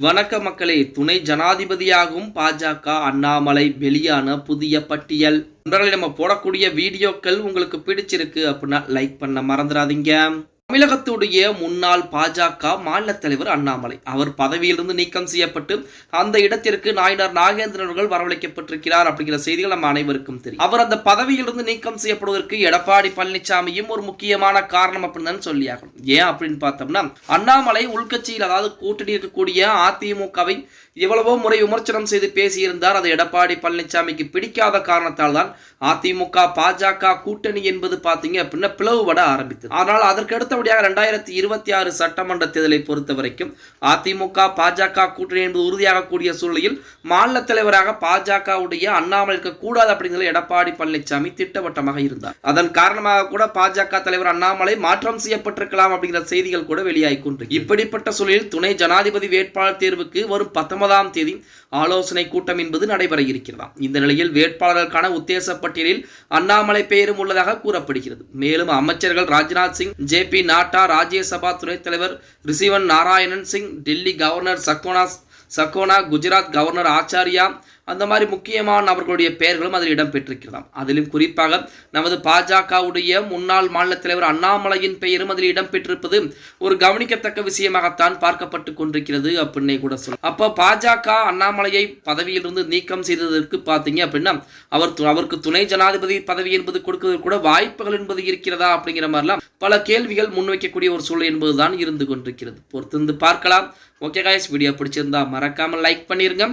வணக்க மக்களே துணை ஜனாதிபதியாகும் பாஜக அண்ணாமலை வெளியான புதிய பட்டியல். நண்பர்களே நம்ம போடக்கூடிய வீடியோக்கள் உங்களுக்கு பிடிச்சிருக்கு அப்படின்னா லைக் பண்ண மறந்துடாதீங்க. தமிழகத்துடைய முன்னாள் பாஜக மாநில தலைவர் அண்ணாமலை. அவர் பதவியிலிருந்து நீக்கம் செய்யப்பட்டு அந்த இடத்திற்கு நாயனார் நாகேந்திரன் அவர்கள் வரவழைக்கப்பட்டிருக்கிறார் அப்படிங்கிற செய்திகள் நம்ம அனைவருக்கும் தெரியும். அவர் அந்த பதவியிலிருந்து நீக்கம் செய்யப்படுவதற்கு எடப்பாடி பழனிசாமியும் ஒரு முக்கியமான காரணம் அப்படின்னு தான் சொல்லியாகணும். ஏன் அப்படின்னு பார்த்தோம்னா அண்ணாமலை உள்கட்சியில் அதாவது கூட்டணி இருக்கக்கூடிய அதிமுகவை எவ்வளவோ முறை விமர்சனம் செய்து பேசியிருந்தார். அது எடப்பாடி பழனிசாமிக்கு பிடிக்காத காரணத்தால் தான் அதிமுக பாஜக கூட்டணி என்பது பார்த்தீங்க அப்படின்னா பிளவுபட ஆரம்பித்தது. ஆனால் அதற்கு அடுத்தபடியாக ரெண்டாயிரத்தி இருபத்தி ஆறு சட்டமன்ற தேர்தலை பொறுத்த வரைக்கும் அதிமுக பாஜக கூட்டணி என்பது உறுதியாக கூடிய சூழலில் மாநில தலைவராக பாஜகவுடைய அண்ணாமலை இருக்கக்கூடாது அப்படிங்கிறது எடப்பாடி பழனிசாமி திட்டவட்டமாக இருந்தார். அதன் காரணமாக கூட பாஜக தலைவர் அண்ணாமலை மாற்றம் செய்யப்பட்டிருக்கலாம் அப்படிங்கிற செய்திகள் கூட வெளியாகி கொண்டிருக்கு. இப்படிப்பட்ட சூழலில் துணை ஜனாதிபதி வேட்பாளர் தேர்வுக்கு வரும் பத்தொன்பதாம் தேதி ஆலோசனை கூட்டம் என்பது நடைபெற இருக்கிறதாம். இந்த நிலையில் வேட்பாளர்களுக்கான உத்தேச பட்டியலில் அண்ணாமலை பெயரும் உள்ளதாக கூறப்படுகிறது. மேலும் அமைச்சர்கள் ராஜ்நாத் சிங் ஜே பி நாட்டா ராஜ்யசபா துணைத் தலைவர் ரிசிவன் நாராயணன் சிங் டெல்லி கவர்னர் சக்கோனா சக்கோனா குஜராத் கவர்னர் ஆச்சாரியா அந்த மாதிரி முக்கியமான நபர்களுடைய பெயர்களும் அதில் இடம்பெற்றிருக்கிறதாம். அதிலும் குறிப்பாக நமது பாஜகவுடைய முன்னாள் மாநில தலைவர் அண்ணாமலையின் பெயரும் அதில் இடம்பெற்றிருப்பது ஒரு கவனிக்கத்தக்க விஷயமாகத்தான் பார்க்கப்பட்டு கொண்டிருக்கிறது அப்படின்னே கூட சொல்லலாம். அப்போ பாஜக அண்ணாமலையை பதவியிலிருந்து நீக்கம் செய்ததற்கு பார்த்தீங்க அப்படின்னா அவர் அவருக்கு துணை ஜனாதிபதி பதவி என்பது கொடுக்கிறது கூட வாய்ப்புகள் என்பது இருக்கிறதா அப்படிங்கிற மாதிரிலாம் பல கேள்விகள் முன்வைக்கக்கூடிய ஒரு சூழல் என்பதுதான் இருந்து கொண்டிருக்கிறது. பொறுத்திருந்து பார்க்கலாம். ஓகே காய்ஸ் வீடியோ பிடிச்சிருந்தா மறக்காமல் லைக் பண்ணிருங்க.